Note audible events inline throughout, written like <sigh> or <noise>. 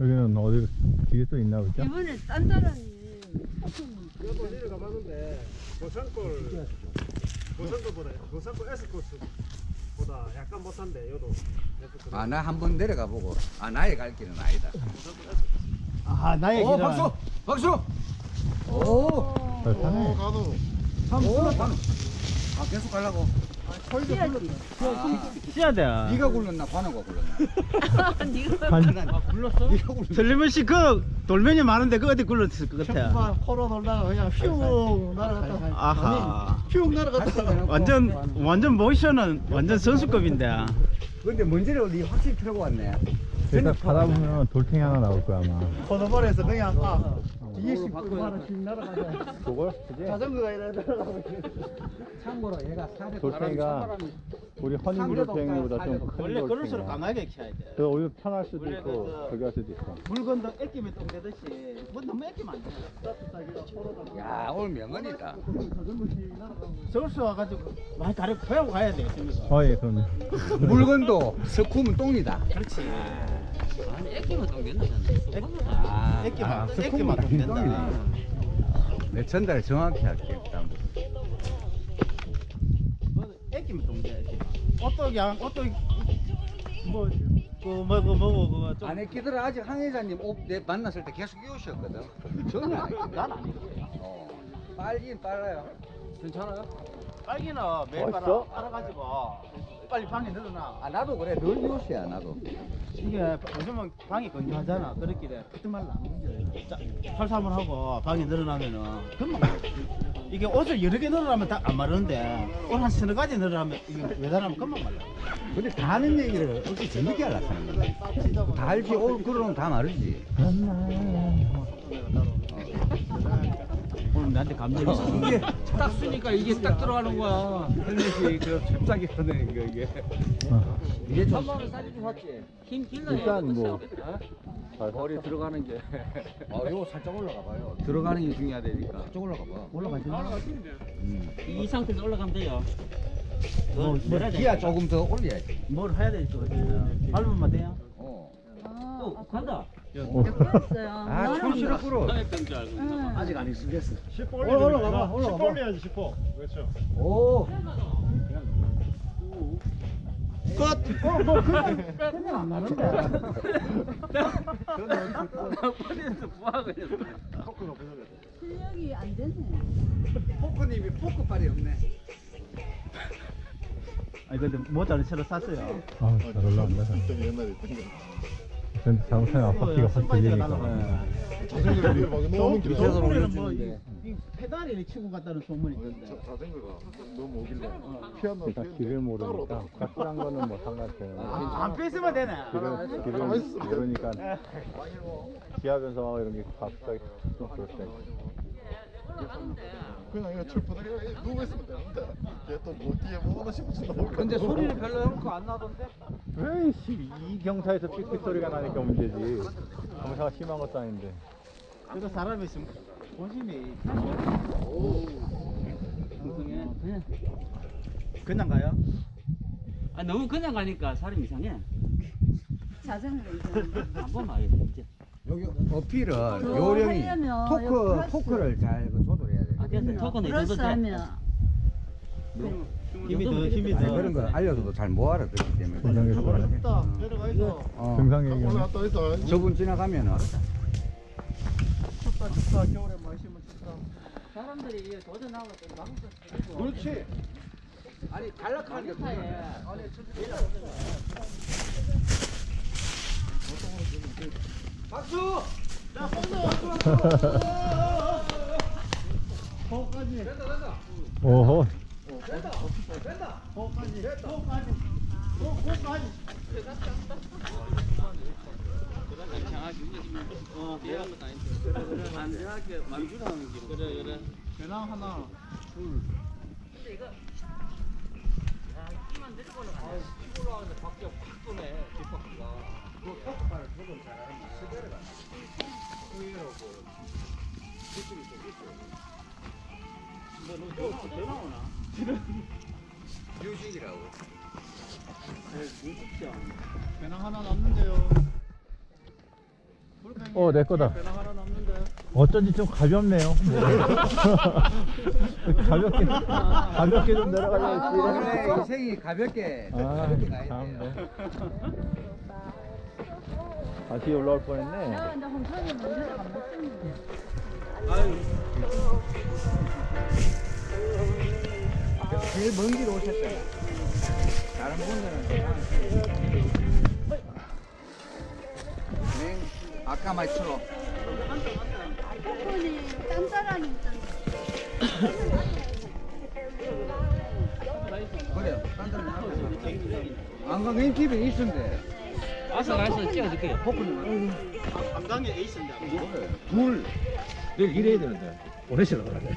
여기는 어디 뒤에 또 있나 보죠? 이번에 딴 사람이 여도 내려가 봤는데 고산골 고산골보다 고산골 S 코스보다 약간 못한데 여도 아 나 한 번 내려가 보고 아 나의 갈 길은 아니다. 아 나의 오 길은 박수 박수. 오. 잘 타네. 가도 오 방. 아 계속 가려고. 해야지. 쉬어야 돼 네가 굴렀나 관우가 굴렀나? <laughs> 네가 한, 굴렀어? 네가 굴렀나? 틀림없이 그 돌멩이 많은데 그 어디 굴렀을 것 같아 막 코로 놀다가 그냥 휘웅 날아갔다 아하 휘웅 날아갔다 완전 완전 모션은 완전 선수급인데 근데 먼지를 네 확실히 틀고 왔네. 일단 가다 보면 돌탱이 하나 나올 거야 아마. 코너발에서 그냥 아 뒤에 씹고 하나 씩 날아가자 저걸? 그지? 자전거가 이래 날아가고 참고로 얘가 살에 돌탱이가 우리 허니 돌탱이보다 좀 큰 원래. 그럴수록 강하게 키워야 돼 그래서 오히려 편할 수도 있고 그- 저기 할 수도 있고. 물건도 애끼면 똥되듯이 뭐 너무 애끼면 안 돼 야 오늘 명언이다. 서울서 와가지고 많이 다리 배우고 가야 돼 재미가 어, 예, 그럼요. 물건도 석구면 똥이다. 그렇지 아니 애기만 똥 된다잖아. 아, 애끼만 아, 애끼만 똥된다 똥이네. 내 전달 정확히 할게 일단. 뭐 애끼면 옷도 양 옷도 뭐그 뭐고 뭐고 그거 좀 안 했기더라 아직 한 회장님 옷내 만났을 때 계속 입으셨거든. 전혀. 난안 했지 어. 빨긴 빨라요. 괜찮아요? 빨기는 매일 빨아? 빨아가지고 빨리 방에 넣어놔. 아 나도 그래. 늘 입으시야 나도. 이게 요즘은 방이 건조하잖아. 그렇길래 피트 말라 안 문제 자 살살 한번 하고 방에 늘어나면은 금방 이게 옷을 여러 개 늘어나면 다 안 마르는데 옷한 서너 가지 늘어나면 이게 매달하면 금방 말라. 근데 다 하는 얘기를 어떻게 재밌게 하려고 하는 거야. 다 알지 올 그러면 다 마르지. 오늘 나한테 감정이 있어 이게 딱 쓰니까 이게 딱 들어가는 거야. 현대식 그 잽싸게 하는 거 이게. 어. 이게 좀 사진 좀 샀지. 힘 길러. 일단 뭐. 잘 머리 들어가는 게. 아, 요거 살짝 올라가 봐요. 들어가는 게 중요하다니까. 살짝 올라가 봐. 올라가지 음. 이 상태에서 올라가면 돼요. 뭐, 뭐, 기아 조금 더 올려야지. 뭘 해야 될지 밟으면 돼요 어. 또 간다. 였어요. 아, 불어. 병줄 알고. 아직 안 익숙했어 10호 올라가, 올라가, 올라가. 10호 올려야지 10호 그렇죠 오. 그냥 안 나는데 버리면서 부하고 있어. 실력이 안 되네. 포크님이 포크발이 없네. 아니 근데 모자를 새로 샀어요 아, 잘 올라온다. 근데 잘못하면 앞바퀴가 확 들리니까. 너무 밑에서 뭐 이, 이 페달이 치고 갔다는 소문이 있던데 자전거가 너무 오길래 피아노 일단 길을 모르니까 가스란 거는 뭐 상관없어요. 안 뺐으면 되네 길을, 길을 모르니까 기아 변성하고 이런 게 갑자기 좀 때. 그냥 이거 철푸들이 누워 있으면 되는데 얘또뭐 뒤에 뭐 하나 싶어서 나올 근데 소리는 별로 형거 안 나던데? 왜, 씨, 이 경사에서 삑삑 소리가 나니까 문제지. 경사가 심한 것도 아닌데. 그래도 사람이 있으면 본심이 엉뚱해. 그냥. 그냥 가요? 아 너무 그냥 가니까 사람 이상해. 자전거 이제. 안 보면 알겠어. 이제. 여기 어필은 요령이 하려면 토크 여기 플러스. 토크를 잘그 조절 아 정도 돼. 하면. 힘이 더 힘이 아니 더 그런 거 알려줘도 잘 못 알아듣기 때문에. 내려가 있어. 어. 정상 얘기는 올라갔다 있어. 저분 지나가면은 춥다 춥다. 겨울에 마시면 춥다. 사람들이 도전하고 또 나무도 그렇지. 아니 갈락하는 게 타에 박수. 오호. 강하게 움직이면 어 얘가 것도 아닌데 안전하게 만주라는 게 그래 그래 배낭 하나 근데 이거 야 이만 내려보는 거 올라가는데 밖에 확 도네 뒷바퀴가 그 토크발을 조절 잘하면 스베르가 의외로 그 기술이 좀 있어 배낭 하나 남는데요 어, 내 거다. 배낭 하나 남는데. 어쩐지 좀 가볍네요. <laughs> 가볍게, 가볍게 좀 내려가려고 했지. 그래 인생이 가볍게 아, 가볍게 가야 참, 돼. 네. 다시 올라올 뻔했네. 내가 근데 홍천이 문제가 안 먹습니다. 제일 먼 길 오셨어요. 다른 분들은 그냥 맹 아까 말처럼 폭군이 딴따라니 그래요. 딴 데는 하고 안강 MTV 있는데 와서 가서 찍어줄게요. 포크는 한강에 에이스인데. 둘 내일 일해야 되는데. 가야 돼.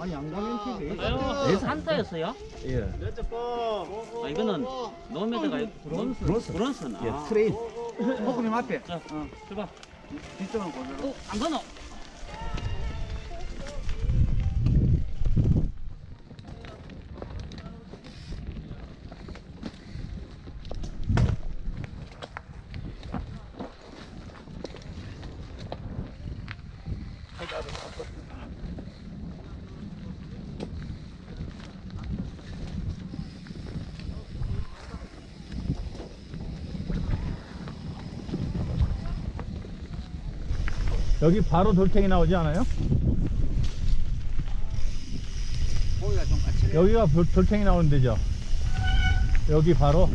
아니 MTV 아유, 산타였어요? 예. 렌즈 거. 아, 이거는 노메드가 브론스. 브론스. 브론스. 예, 아. 트레인. 포크님 앞에 자, 어, 출발. 뒤쪽은 고대로 어, 안 가노? 여기 바로 돌탱이 나오지 않아요? 거기가 좀. 여기가 돌- 돌탱이 나오는 데죠? 여기 바로?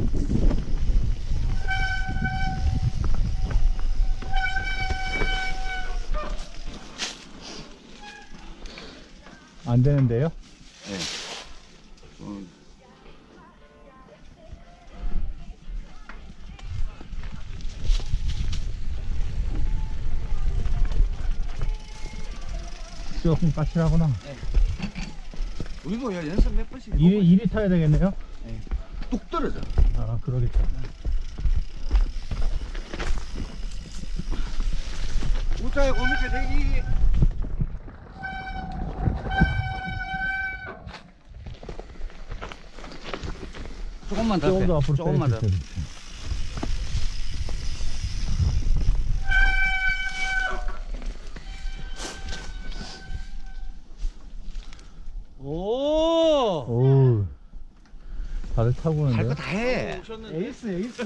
안 되는데요? 조금 까칠하구나. 우리도 연습 몇 번씩 이리, 이리 타야 되겠네요? 뚝 떨어져. 아, 그러겠다. 우차에 고밑에 대기. 조금만 더 조금 더 빼. 앞으로 조금만 더. 빼주세요. 다들 타고 오는데요? 할거 다 해. 오셨는데. 에이스 에이스.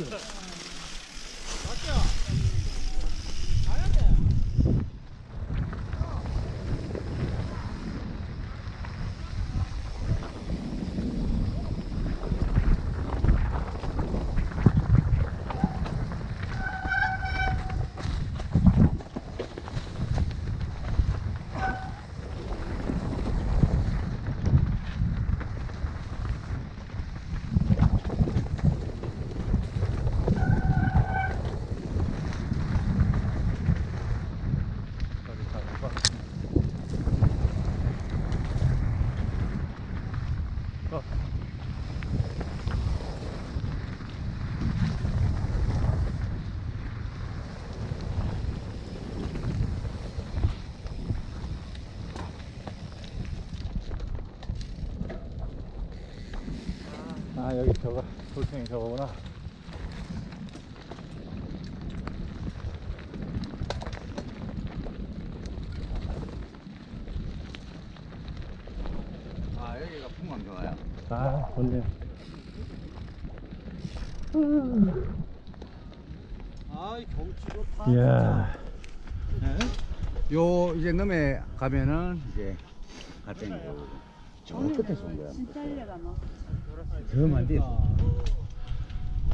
아 여기 저거 돌멩이 저거구나. 아 여기가 풍광 좋아요. 아 좋네요. 아이 경치 좋다. 이야. 요 이제 넘에 가면은 이제 저 끝에서 온 거야. 진짜 일레가 막. 저만 돼.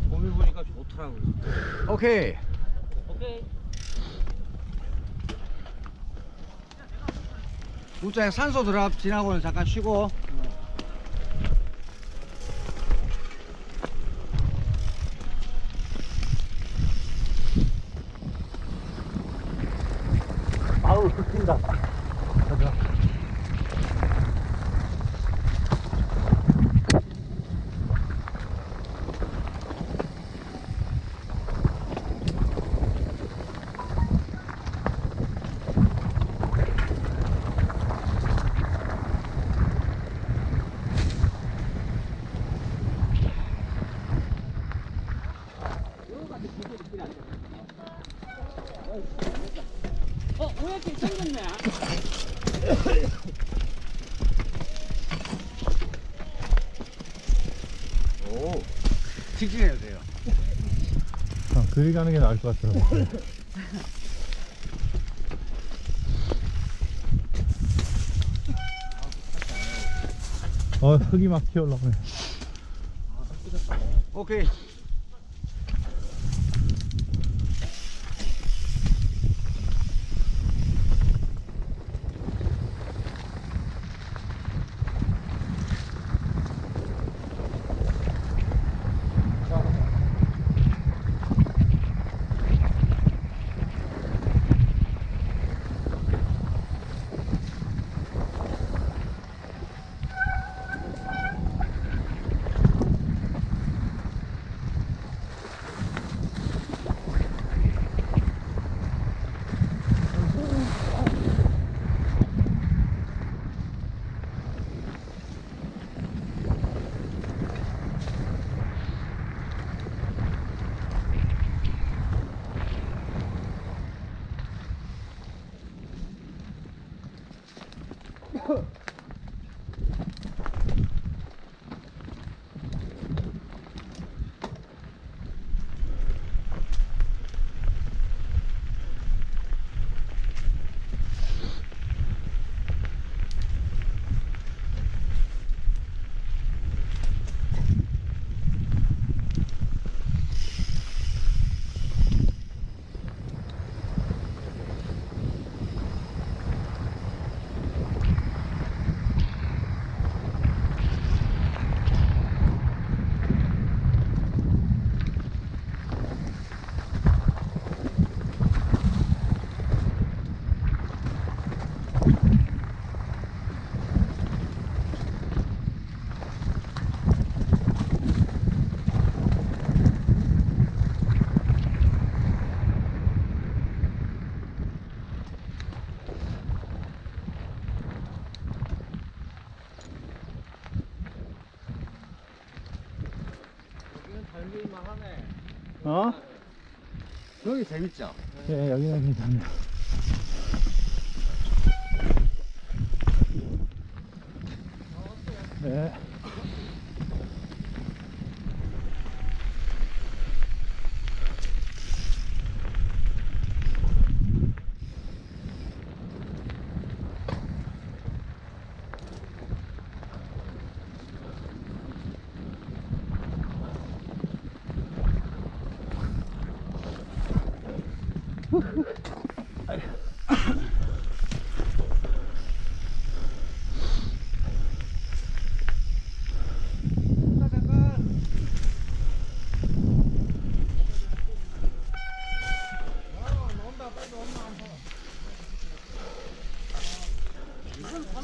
봄이 보니까 좋더라고. 오케이. 오케이. 우차에 산소 드랍 지나고는 잠깐 쉬고. 아우 흑힌다 가자 어, 왜 이렇게 생겼네? 오. 직진해도 돼요. 아, 그리 가는 게 나을 것 같더라고. 어, 흙이 막 튀어올라오네. 오케이. 어? 여기 재밌죠? 예, 여기는 괜찮네. 네.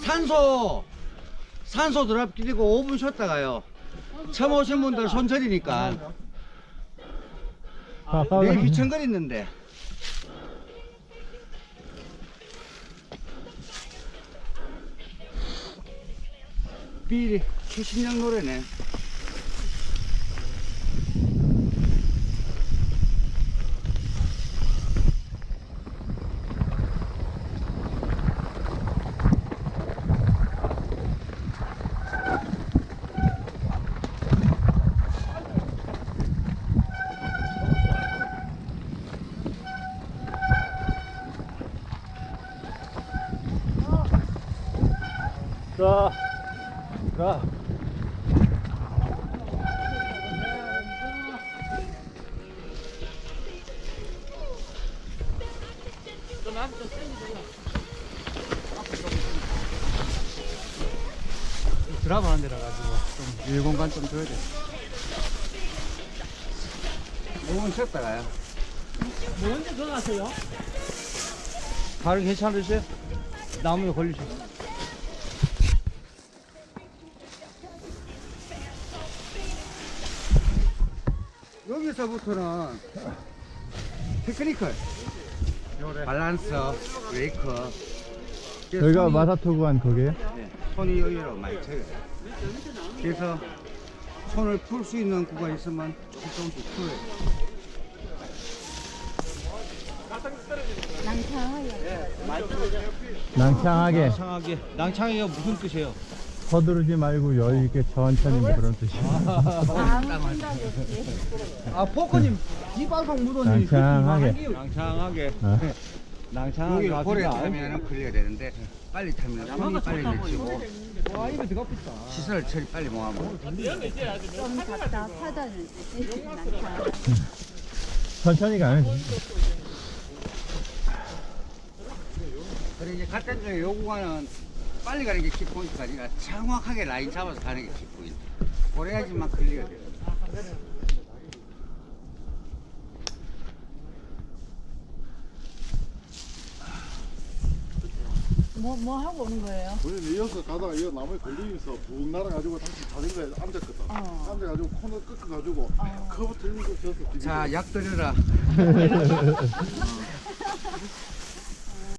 산소 산소 드랍 끼리고 5분 쉬었다가요. 처음 오신 분들 손절이니까. 아, 내일 귀청거리는데 비리 70년 노래네. 자, 자. 드랍 하는 데라 가지고 좀 일공간 좀 줘야 돼. 5분 쉬었다 가요. 뭐 언제 들어가세요? 발은 괜찮으세요? 나무에 걸리셨어요. 여기서부터는 테크니컬 밸런스 브레이크. 여기가 손이- 마사토 구간 거기에요? 네, 손이 의외로 많이 쳐요. 그래서 손을 풀 수 있는 구간 있으면 조금 조금씩 풀어요. 낭창하게. 낭창하게. 낭창하게가 무슨 뜻이에요? 서두르지 말고 여유 있게 천천히 뭐 그런 뜻이야. 아 포커님 이빨강 묻었니? 낭창하게. 낭창하게. 어. 낭창하게 여기 갑시다. 타면은 풀려야 되는데 빨리 타면 손이 빨리 내치고 와 입에 들어갑시다. 시설 처리 빨리 못하면 좀 답답하다는 뜻이 많다. 천천히 돼. 그래 이제 갔던 중에 요구가는 빨리 가는 게 키포인트가 아니라 정확하게 라인 잡아서 가는 게 키포인트 그래야지만 클리어 돼요 뭐, 뭐 하고 오는 거예요? 우리는 이어서 가다가 이 나무에 걸리면서 붕 날아가지고 다시 자전거에 앉았거든. 어. 앉아가지고 코너 꺾어가지고 커브 틀면서 져서 자약 들여라 <laughs>